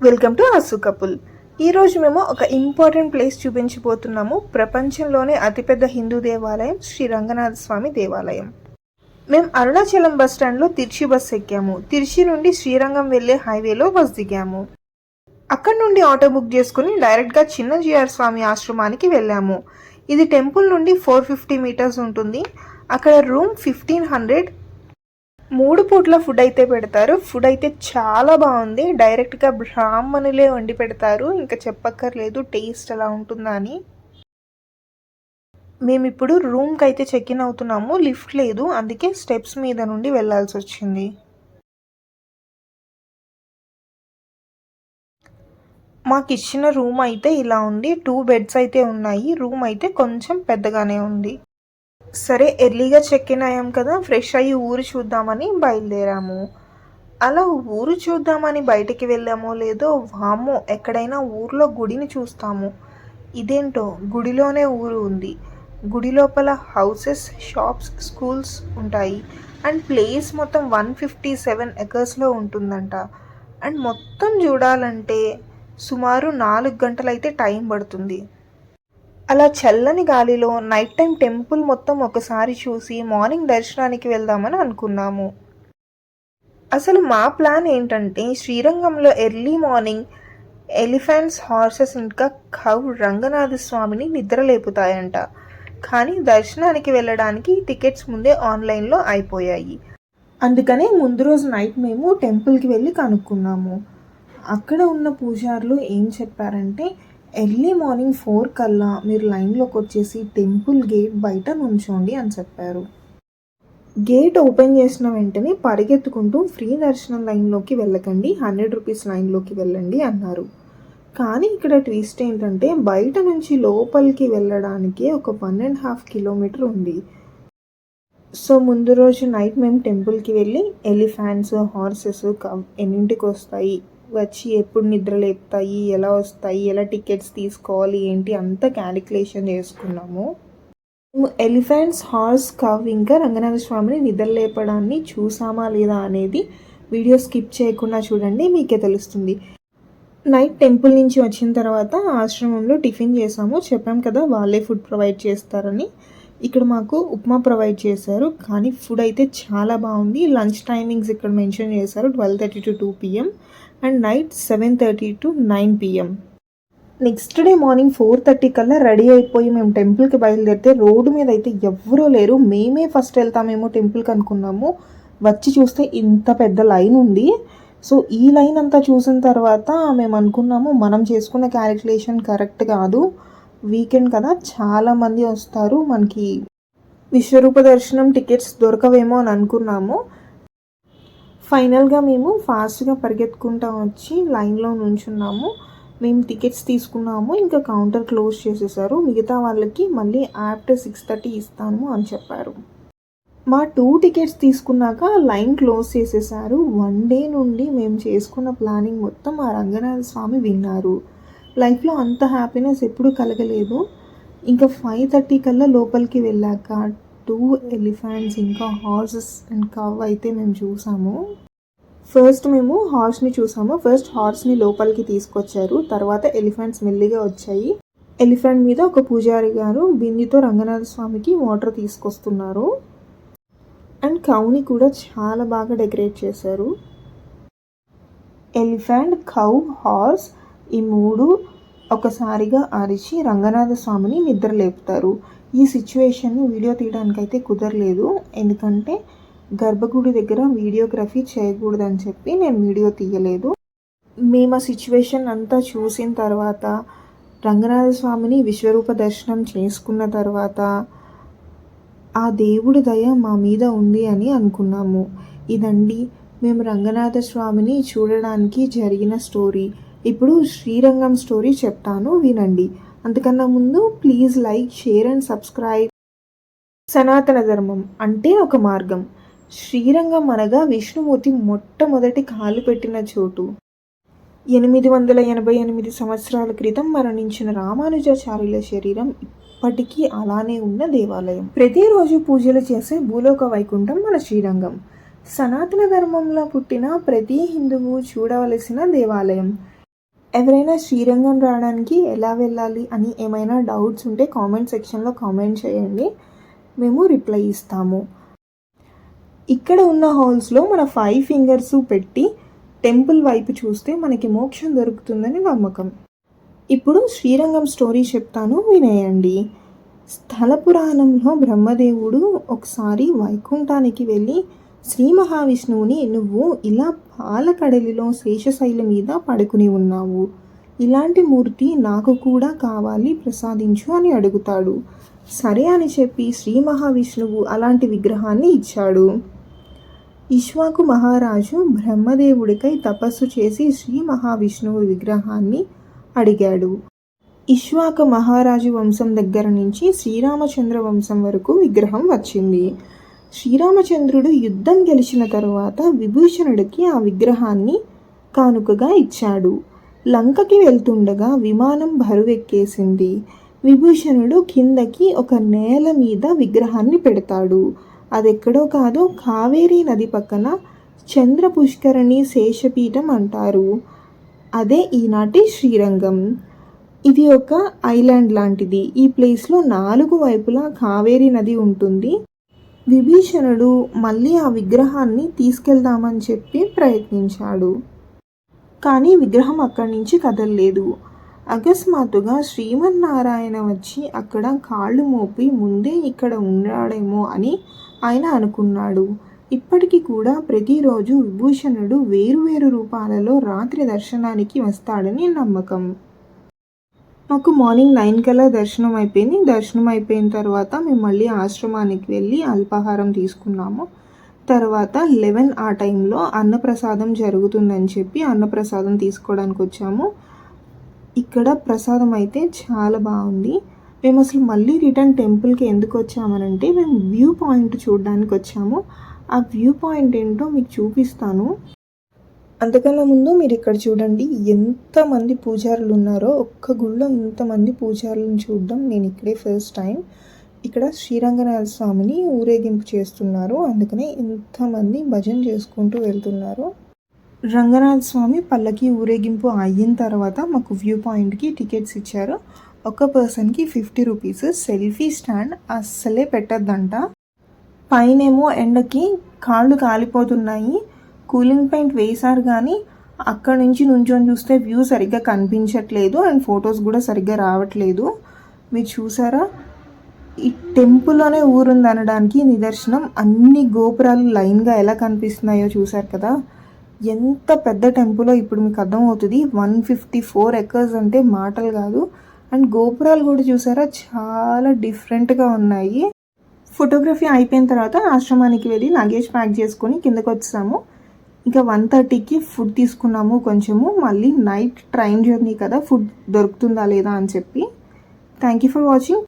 Welcome to అసు couple. ఈరోజు మేము ఒక ఇంపార్టెంట్ ప్లేస్ చూపించబోతున్నాము. ప్రపంచంలోనే అతిపెద్ద హిందూ దేవాలయం శ్రీ రంగనాథ స్వామి దేవాలయం. మేము అరుణాచలం బస్ స్టాండ్లో తిరుచి బస్ ఎక్కాము. తిరుచి నుండి శ్రీరంగం వెళ్ళే హైవేలో బస్ దిగాము. అక్కడ నుండి ఆటో బుక్ చేసుకుని డైరెక్ట్గా చిన్న జిఆర్ స్వామి ఆశ్రమానికి వెళ్ళాము. ఇది టెంపుల్ నుండి ఫోర్ ఫిఫ్టీ మీటర్స్ ఉంటుంది. అక్కడ రూమ్ ఫిఫ్టీన్ హండ్రెడ్ మూడు పూట్ల ఫుడ్ అయితే పెడతారు. ఫుడ్ అయితే చాలా బాగుంది. డైరెక్ట్గా బ్రాహ్మణులే వండి పెడతారు. ఇంకా చెప్పక్కర్లేదు టేస్ట్ ఎలా ఉంటుందా అని మేము ఇప్పుడు రూమ్కి అయితే చెక్ ఇన్ అవుతున్నాము. లిఫ్ట్ లేదు. అందుకే స్టెప్స్ మీద నుండి వెళ్ళాల్సి వచ్చింది. మాకు ఇచ్చిన రూమ్ అయితే ఇలా ఉంది. టూ బెడ్స్ అయితే ఉన్నాయి. రూమ్ అయితే కొంచెం పెద్దగానే ఉంది. సరే ఎర్లీగా చెక్ ఇన్ అయ్యాం కదా ఫ్రెష్ అయ్యి ఊరు చూద్దామని బయలుదేరాము. అలా ఊరు చూద్దామని బయటికి వెళ్ళామో లేదో వామో ఎక్కడైనా ఊర్లో గుడిని చూస్తాము. ఇదేంటో గుడిలోనే ఊరు ఉంది. గుడి లోపల హౌసెస్ షాప్స్ స్కూల్స్ ఉంటాయి. అండ్ ప్లేస్ మొత్తం వన్ ఫిఫ్టీ సెవెన్ ఎకర్స్లో ఉంటుందంట. అండ్ మొత్తం చూడాలంటే సుమారు నాలుగు గంటలైతే టైం పడుతుంది. అలా చల్లని గాలిలో నైట్ టైం టెంపుల్ మొత్తం ఒకసారి చూసి మార్నింగ్ దర్శనానికి వెళ్దామని అనుకున్నాము. అసలు మా ప్లాన్ ఏంటంటే శ్రీరంగంలో ఎర్లీ మార్నింగ్ ఎలిఫెంట్స్ హార్సెస్ ఇంకా కౌ రంగనాథ స్వామిని నిద్రలేపుతాయంట. కానీ దర్శనానికి వెళ్ళడానికి టికెట్స్ ముందే ఆన్లైన్లో అయిపోయాయి. అందుకనే ముందు రోజు నైట్ మేము టెంపుల్కి వెళ్ళి కనుక్కున్నాము. అక్కడ ఉన్న పూజారులు ఏం చెప్పారంటే ఎర్లీ మార్నింగ్ ఫోర్ కల్లా మీరు లైన్లోకి వచ్చేసి టెంపుల్ గేట్ బయట నుంచోండి అని చెప్పారు. గేట్ ఓపెన్ చేసిన వెంటనే పరిగెత్తుకుంటూ ఫ్రీ దర్శనం లైన్లోకి వెళ్ళకండి హండ్రెడ్ రూపీస్ లైన్లోకి వెళ్ళండి అన్నారు. కానీ ఇక్కడ ట్విస్ట్ ఏంటంటే బయట నుంచి లోపలికి వెళ్ళడానికి ఒక వన్ అండ్ హాఫ్ కిలోమీటర్ ఉంది. సో ముందు రోజు నైట్ మేము టెంపుల్కి వెళ్ళి ఎలిఫాంట్స్ హార్సెస్ ఎన్నింటికి వస్తాయి? వచ్చి ఎప్పుడు నిద్రలేపుతాయి ఎలా వస్తాయి ఎలా టికెట్స్ తీసుకోవాలి ఏంటి అంతా క్యాలిక్యులేషన్ చేసుకున్నాము. ఎలిఫెంట్స్ హార్స్ కవ్ ఇంకా రంగనాథ స్వామిని నిద్ర లేపడాన్ని చూసామా లేదా అనేది వీడియో స్కిప్ చేయకుండా చూడండి మీకే తెలుస్తుంది. నైట్ టెంపుల్ నుంచి వచ్చిన తర్వాత ఆశ్రమంలో టిఫిన్ చేసాము. చెప్పాం కదా వాళ్ళే ఫుడ్ ప్రొవైడ్ చేస్తారని. ఇక్కడ మాకు ఉప్మా ప్రొవైడ్ చేశారు. కానీ ఫుడ్ అయితే చాలా బాగుంది. లంచ్ టైమింగ్స్ ఇక్కడ మెన్షన్ చేశారు. Twelve thirty to two PM and night seven thirty to nine PM next day morning four thirty కల్లా రెడీ అయిపోయి మేము టెంపుల్కి బయలుదేరితే రోడ్డు మీద అయితే ఎవ్వరూ లేరు. మేమే ఫస్ట్ వెళ్తామేమో టెంపుల్కి అనుకున్నాము. వచ్చి చూస్తే ఇంత పెద్ద లైన్ ఉంది. సో ఈ లైన్ అంతా చూసిన తర్వాత మేము అనుకున్నాము మనం చేసుకున్న క్యాలిక్యులేషన్ కరెక్ట్ కాదు. వీకెండ్ కదా చాలామంది వస్తారు. మనకి విశ్వరూప దర్శనం టికెట్స్ దొరకవేమో అని అనుకున్నాము. ఫైనల్గా మేము ఫాస్ట్గా పరిగెత్తుకుంటా వచ్చి లైన్లో నుంచున్నాము. మేము టికెట్స్ తీసుకున్నాము. ఇంకా కౌంటర్ క్లోజ్ చేసేసారు. మిగతా వాళ్ళకి మళ్ళీ ఆఫ్టర్ సిక్స్ థర్టీ ఇస్తాము అని చెప్పారు. మా టూ టికెట్స్ తీసుకున్నాక లైన్ క్లోజ్ చేసేసారు. వన్ డే నుండి మేము చేసుకున్న ప్లానింగ్ మొత్తం ఆ రంగనాథ స్వామి విన్నారు. లైఫ్లో అంత హ్యాపీనెస్ ఎప్పుడు కలగలేదు. ఇంకా ఫైవ్ థర్టీ కల్లా లోపలికి వెళ్ళాక టూ ఎలిఫెంట్స్ ఇంకా హార్సెస్ అండ్ కవ్ అయితే మేము చూసాము. ఫస్ట్ మేము హార్స్ని చూసాము. ఫస్ట్ హార్స్ని లోపలికి తీసుకొచ్చారు. తర్వాత ఎలిఫెంట్స్ మెల్లిగా వచ్చాయి. ఎలిఫెంట్ మీద ఒక పూజారి గారు బిందితో రంగనాథ స్వామికి వాటర్ తీసుకొస్తున్నారు. అండ్ కౌని కూడా చాలా బాగా డెకరేట్ చేశారు. ఎలిఫెంట్ కౌ హార్స్ ఈ మూడు ఒకసారిగా అరిచి రంగనాథ స్వామిని నిద్ర లేపుతారు. ఈ సిచ్యువేషన్ వీడియో తీయడానికి అయితే కుదరలేదు. ఎందుకంటే గర్భగుడి దగ్గర వీడియోగ్రఫీ చేయకూడదని చెప్పి నేను వీడియో తీయలేదు. మేము ఆ సిచ్యువేషన్ అంతా చూసిన తర్వాత రంగనాథ స్వామిని విశ్వరూప దర్శనం చేసుకున్న తర్వాత ఆ దేవుడి దయ మా మీద ఉంది అని అనుకున్నాము. ఇదండి మేము రంగనాథ స్వామిని చూడడానికి జరిగిన స్టోరీ. ఇప్పుడు శ్రీరంగం స్టోరీ చెప్తాను వినండి. అంతకన్నా ముందు please like share and subscribe. సనాతన ధర్మం అంటే ఒక మార్గం. శ్రీరంగం అనగా విష్ణుమూర్తి మొట్టమొదటి కాలు పెట్టిన చోటు. ఎనిమిది వందల ఎనభై ఎనిమిది సంవత్సరాల క్రితం మరణించిన రామానుజాచార్యుల శరీరం ఇప్పటికీ అలానే ఉన్న దేవాలయం. ప్రతిరోజు పూజలు చేసే భూలోక వైకుంఠం మన శ్రీరంగం. సనాతన ధర్మంలో పుట్టిన ప్రతి హిందువు చూడవలసిన దేవాలయం. ఎవరైనా శ్రీరంగం రావడానికి ఎలా వెళ్ళాలి అని ఏమైనా డౌట్స్ ఉంటే కామెంట్ సెక్షన్లో కామెంట్ చేయండి. మేము రిప్లై ఇస్తాము. ఇక్కడ ఉన్న హాల్స్లో మన ఫైవ్ ఫింగర్స్ పెట్టి టెంపుల్ వైపు చూస్తే మనకి మోక్షం దొరుకుతుందని నమ్మకం. ఇప్పుడు శ్రీరంగం స్టోరీ చెప్తాను వినేయండి. స్థల పురాణంలో బ్రహ్మదేవుడు ఒకసారి వైకుంఠానికి వెళ్ళి శ్రీ మహావిష్ణువుని నువ్వు ఇలా పాలకడలిలో శేషశైల మీద పడుకుని ఉన్నావు. ఇలాంటి మూర్తి నాకు కూడా కావాలి ప్రసాదించు అని అడుగుతాడు. సరే అని చెప్పి శ్రీ మహావిష్ణువు అలాంటి విగ్రహాన్ని ఇచ్చాడు. ఇష్వాకు మహారాజు బ్రహ్మదేవుడికై తపస్సు చేసి శ్రీ మహావిష్ణువు విగ్రహాన్ని అడిగాడు. ఇష్వాక మహారాజు వంశం దగ్గర నుంచి శ్రీరామచంద్ర వంశం వరకు విగ్రహం వచ్చింది. శ్రీరామచంద్రుడు యుద్ధం గెలిచిన తరువాత విభూషణుడికి ఆ విగ్రహాన్ని కానుకగా ఇచ్చాడు. లంకకి వెళ్తుండగా విమానం బరువెక్కేసింది. విభూషణుడు కిందకి ఒక నేల మీద విగ్రహాన్ని పెడతాడు. అదెక్కడో కాదు కావేరీ నది పక్కన చంద్ర పుష్కరణి శేషపీఠం అంటారు. అదే ఈనాటి శ్రీరంగం. ఇది ఒక ఐలాండ్ లాంటిది. ఈ ప్లేస్లో నాలుగు వైపులా కావేరీ నది ఉంటుంది. విభీషణుడు మళ్ళీ ఆ విగ్రహాన్ని తీసుకెళ్దామని చెప్పి ప్రయత్నించాడు. కానీ విగ్రహం అక్కడి నుంచి కదలలేదు. అకస్మాత్తుగా శ్రీమన్నారాయణ వచ్చి అక్కడ కాళ్ళు మోపి ముందే ఇక్కడ ఉన్నాడేమో అని ఆయన అనుకున్నాడు. ఇప్పటికీ కూడా ప్రతిరోజు విభూషణుడు వేరువేరు రూపాలలో రాత్రి దర్శనానికి వస్తాడని నమ్మకం. మాకు మార్నింగ్ నైన్ కల్లా దర్శనం అయిపోయింది. దర్శనం అయిపోయిన తర్వాత మేము మళ్ళీ ఆశ్రమానికి వెళ్ళి అల్పాహారం తీసుకున్నాము. తర్వాత లెవెన్ ఆ టైంలో అన్నప్రసాదం జరుగుతుందని చెప్పి అన్నప్రసాదం తీసుకోవడానికి వచ్చాము. ఇక్కడ ప్రసాదం అయితే చాలా బాగుంది. మేము అసలు మళ్ళీ రిటర్న్ టెంపుల్కి ఎందుకు వచ్చామనంటే మేము వ్యూ పాయింట్ చూడడానికి వచ్చాము. ఆ వ్యూ పాయింట్ ఏంటో మీకు చూపిస్తాను. అంతకన్నా ముందు మీరు ఇక్కడ చూడండి ఎంతమంది పూజారులు ఉన్నారో ఒక్క గుళ్ళో ఇంతమంది పూజారులను చూడడం నేను ఇక్కడే ఫస్ట్ టైం. ఇక్కడ శ్రీరంగనాథ స్వామిని ఊరేగింపు చేస్తున్నారు. అందుకనే ఎంతమంది భజన చేసుకుంటూ వెళ్తున్నారు. రంగనాథ స్వామి పల్లకి ఊరేగింపు అయిన తర్వాత మాకు వ్యూ పాయింట్కి టికెట్స్ ఇచ్చారు. ఒక పర్సన్కి ఫిఫ్టీ రూపీస్. సెల్ఫీ స్టాండ్ అస్సలే పెట్టద్దంట. పైనేమో ఎండకి కాళ్ళు కాలిపోతున్నాయి. కూలింగ్ పెయింట్ వేశారు కానీ అక్కడ నుంచి నుంచొని చూస్తే వ్యూ సరిగ్గా కనిపించట్లేదు అండ్ ఫొటోస్ కూడా సరిగ్గా రావట్లేదు. మీరు చూసారా? ఈ టెంపుల్లోనే ఊరుంది అనడానికి నిదర్శనం. అన్ని గోపురాలు లైన్గా ఎలా కనిపిస్తున్నాయో చూసారు కదా. ఎంత పెద్ద టెంపులో ఇప్పుడు మీకు అర్థమవుతుంది. వన్ ఫిఫ్టీ ఫోర్ ఎకర్స్ అంటే మాటలు కాదు. అండ్ గోపురాలు కూడా చూసారా? చాలా డిఫరెంట్గా ఉన్నాయి. ఫోటోగ్రఫీ అయిపోయిన తర్వాత ఆశ్రమానికి వెళ్ళి లగేజ్ ప్యాక్ చేసుకొని కిందకు వచ్చాము ఇంకా వన్ థర్టీకి ఫుడ్ తీసుకున్నాము కొంచెము. మళ్ళీ నైట్ ట్రైన్ జర్నీ కదా ఫుడ్ దొరుకుతుందా లేదా అని చెప్పి. Thank you for watching